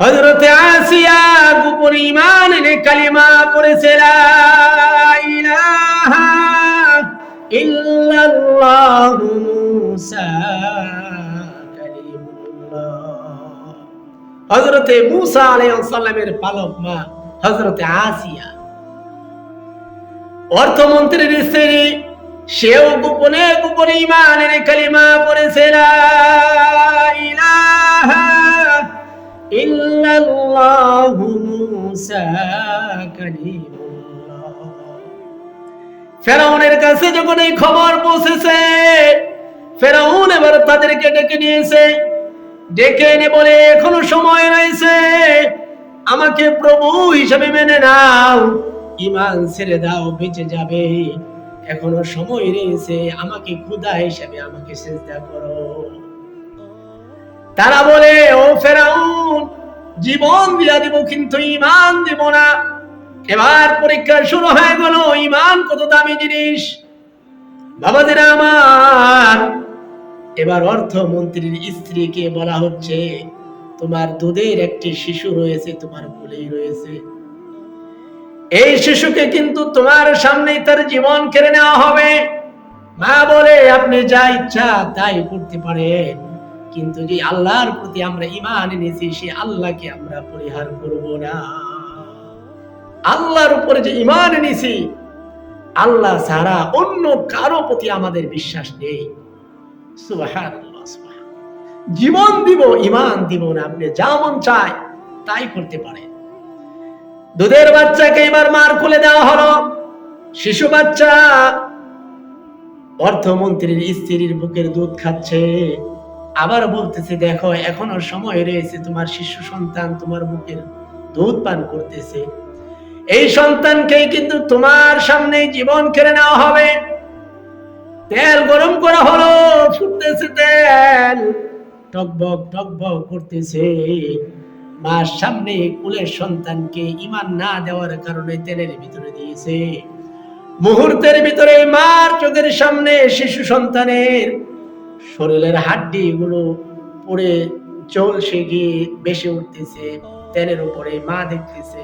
হজরতে আসিয়া গোপন ইমান এনে কালিমা কালিমুল্লাহ। হজরতে মুসা আলাইহিস সালামের পালক মা হজরতে আসিয়া। অর্থমন্ত্রীর স্ত্রী, সেও গোপনে গোপনে ইমান এনে কালিমা পড়েছে, লা ইল্লাল্লাহু মুসা কালিমুল্লাহ। ফেরাউনের কাছে যখন এই খবর পৌঁছেছে, ফেরাউন এবার তাদেরকে ডেকে নিয়েছে। ডেকে এনে বলে, এখনও সময় রয়েছে, আমাকে প্রভু হিসেবে মেনে নাও। ইমান ছেড়ে দাও, বেঁচে যাবে। এখনও সময় রয়েছে, আমাকে খুদা হিসেবে আমাকে চেষ্টা করো। তারা বলে, ও ফেরাউন জীবন দিয়া দিব, কিন্তু ইমান দিব না। এবার পরীক্ষা শুরু হয়ে গেল ইমান কত দামি জিনিস। বাবাদের আমার, এবার অর্থমন্ত্রীর স্ত্রীকে বলা হচ্ছে, তোমার দুধের একটি শিশু রয়েছে, তোমার কোলেই রয়েছে। এই শিশুকে কিন্তু তোমার সামনেই তার জীবন কেড়ে নেওয়া হবে। মা বলে, আপনি যা ইচ্ছা তাই করতে পারেন। কিন্তু যে আল্লাহর প্রতি আমরা ইমান এনেছি সে আল্লাহকে আমরা পরিহার করব না। আল্লাহর উপরে যে ইমান এনেছি, আল্লাহ ছাড়া অন্য কারও প্রতি আমাদের বিশ্বাস নেই। জীবন দিব ইমান দিব না, আপনি যা মন চায় তাই করতে পারেন দুধের বাচ্চাকে এবার মার খুলে দেওয়া হলো। শিশু বাচ্চা, অর্থমন্ত্রীর স্ত্রীর বুকের দুধ খাচ্ছে। আবার বলতেছে, দেখো, এখনও সময় রয়েছে, তোমার শিশু সন্তান তোমার বুকের দুধ পান করতেছে। এই সন্তানকেই কিন্তু তোমার সামনে জীবন কেড়ে নেওয়া হবে। তেল গরম করা হলো, ফুটতেছে তেল। টকবক টকবক করতেছে। মার সামনে কুলের সন্তানকে ইমান না দেওয়ার কারণে তেলের ভিতরে দিয়েছে। মুহূর্তের ভিতরে মার চোখের সামনে শিশু সন্তানের শরীরের হাড্ডি গুলো পড়ে চলছে গিয়ে বেশি উঠতেছে তেলের উপরে মা দেখতেছে।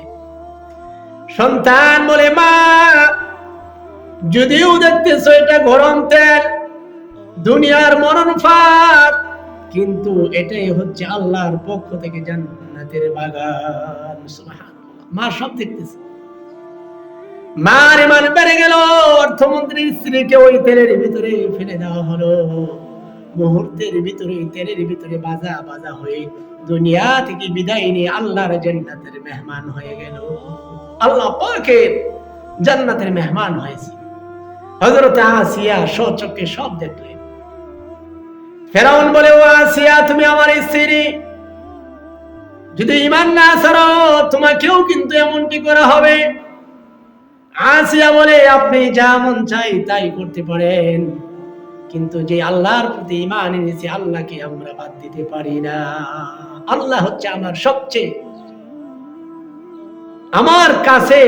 সন্তান বলে, মা, যদিও দেখতেছ এটা গরম তেল, দুনিয়ার মরণ ফাঁক কিন্তু এটাই হচ্ছে আল্লাহর পক্ষ থেকে জান্নাতের বাগান। মা সব দেখতেছে। মার ইমান বেড়ে গেল, অর্থমন্ত্রীর স্ত্রীকে ওই তেলের ভিতরে ফেলে দেওয়া হলো। মুহূর্তের ভিতরে তেলের ভিতরে বাজা বাজা হয়ে দুনিয়া থেকে বিদায় নিয়ে আল্লাহর জান্নাতের মেহমান হয়ে গেল। আল্লাহ পাকের জান্নাতের মেহমান হয়েছে। হযরত আসিয়া সচক্ষে সব দেখলেন। ফেরাউন বলে, ও আসিয়া, তুমি আমার স্ত্রী। যদি ইমান না ছাড়ো, তোমাকেও কিন্তু এমনটি করা হবে। আসিয়া বলে, আপনি যা মন চাই তাই করতে পারেন। কিন্তু যে আল্লাহর প্রতি ইমান এনেছি, আল্লাহকে আমরা বাদ দিতে পারি না। আল্লাহ হচ্ছে আমার সবচেয়ে, আমার কাছে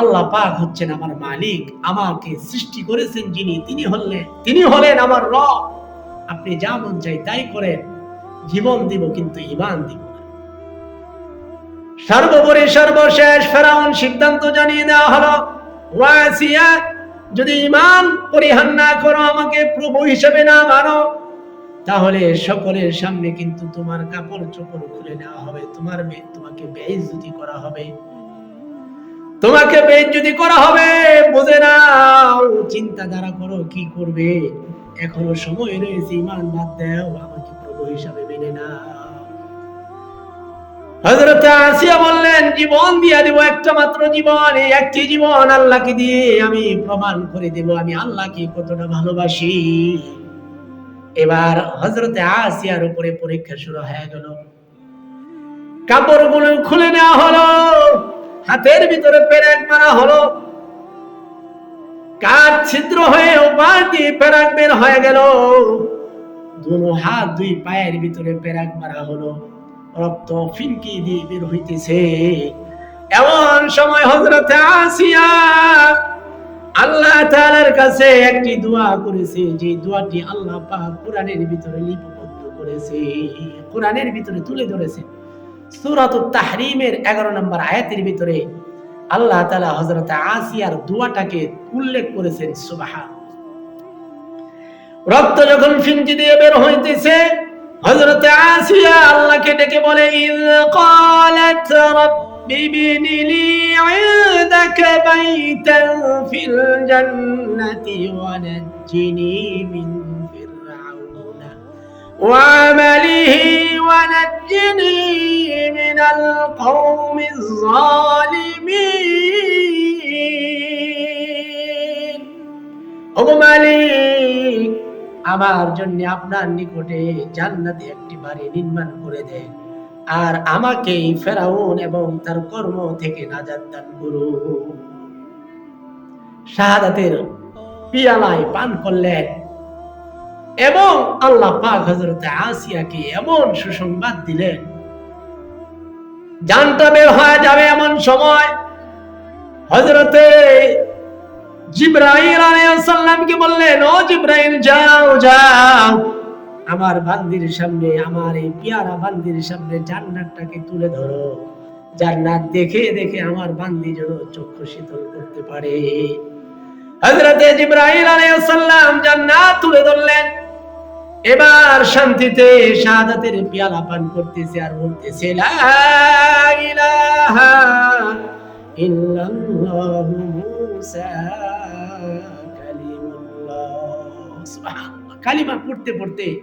আল্লাহ পাক হচ্ছেন আমার মালিক, আমাকে সৃষ্টি করেছেন যিনি, তিনি হলেন তিনি হলেন আমার রব। আপনি যা মন চাই তাই করেন, জীবন দিব কিন্তু ইমান দিব সর্বোপরি সর্বশেষ ফেরাউন সিদ্ধান্ত জানিয়ে দেওয়া হলো, ওয়াসিয়া যদি ইমান পরিহার না করো, আমাকে প্রভু হিসেবে না মানো, তাহলে সকলের সামনে কিন্তু তোমার কাপড় চোপড় খুলে নেওয়া হবে, তোমার বে- তোমাকে বেইজ্জতি করা হবে। তোমাকে বেইজ্জতি করা হবে, বুঝে নাও চিন্তা দ্বারা করো, কি করবে? এখনও সময় রয়েছে ইমান বাদ দাও, আমাকে প্রভু হিসাবে মেনে না হযরত আসিয়া বললেন, জীবন দিব, একটা মাত্র জীবন, এই একটি জীবন আল্লাহকে দিয়ে আমি প্রমাণ করে দেব, আমি আল্লাহকে কতটা ভালোবাসি। এবার হযরতে আসিয়ার উপরে পরীক্ষা শুরু হয়ে গেল। কাপড়গুলো খুলে নেওয়া হলো, হাতের ভিতরে পেরেক মারা হলো। কাঠ ছিদ্র হয়ে ওপার দিয়ে পেরাক বের হয়ে গেল। দুনো হাত দুই পায়ের ভিতরে পেরাক মারা হলো। রক্ত ফিনকি দিয়ে বের হইতেছে। এমন সময় হজরত আসিয়া আল্লাহ তাআলার কাছে একটি দোয়া করেছে, যে দোয়াটি আল্লাহ পাক কোরআনের ভিতরে লিপিবদ্ধ করেছে, কোরআনের ভিতরে তুলে ধরেছে। সূরাতুত তাহরিমের 11 নম্বর আয়াতের ভিতরে আল্লাহ তাআলা হযরত আসিয়ার দোয়াটাকে উল্লেখ করেছেন, সুবহান। রক্ত যখন ফিনকি দিয়ে বের হইতেছে حضرت عاسية الله كده بولي إذ قالت رب ابن لي عندك بيتا في الجنة ونجني من فرعون. وعمله ونجني من القوم الظالمين. أغمى لي আমার জন্য আপনার নিকটে জান্নাতে একটি বাড়ি নির্মাণ করে দেন। আর আমাকে ফেরাউন এবং তার কর্ম থেকে নাজাত দান করুন। শাহাদাতের পিয়ালায় পান করলেন এবং আল্লাহ পাক হযরত আসিয়াকে এমন সুসংবাদ দিলেন, জানটা বের হয়ে যাবে এমন সময় হযরতে জিব্রাইল আলাইহিস সালামকে বললেন, ও যাও যাও। আমার বান্দির সামনে, আমার এই বান্দির সামনে জান্নাতটাকে তুলে ধরো। জান্নাত দেখে দেখে আমার বান্দি যেন চক্ষু শীতল করতে পারে। হযরতে জিব্রাইল আলাইহিস সালাম জান্নাত তুলে ধরলেন। এবার শান্তিতে শাহাদাতের পিয়ালা পান করতেছে আর বলতেছে, লা ইলাহা ইল্লাল্লাহু মুসা কালিমুল্লাহ। সুবহানাল্লাহ। কালিমা পড়তে পড়তে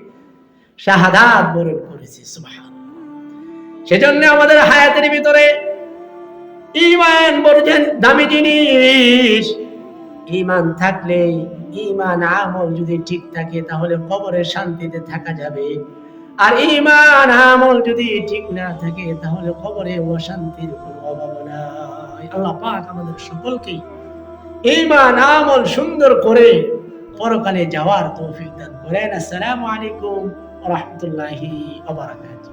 শাহাদাত বরণ করেছে, সুবহানাল্লাহ। সেজন্য আমাদের হায়াতের ভিতরে বড় যে- দামি জিনিস। ঈমান থাকলে, ঈমান আমল যদি ঠিক থাকে, তাহলে কবরে শান্তিতে থাকা যাবে। আর ইমান আমল যদি ঠিক না থাকে, তাহলে কবরে অশান্তির কোনো অভাব নাই আল্লাহ পাক আমাদের সকলকে ঈমান, আমল সুন্দর করে পরকালে যাওয়ার তৌফিক দান করেন। আসসালামু আলাইকুম রাহমাতুল্লাহি ওয়া বারাকাতুহু।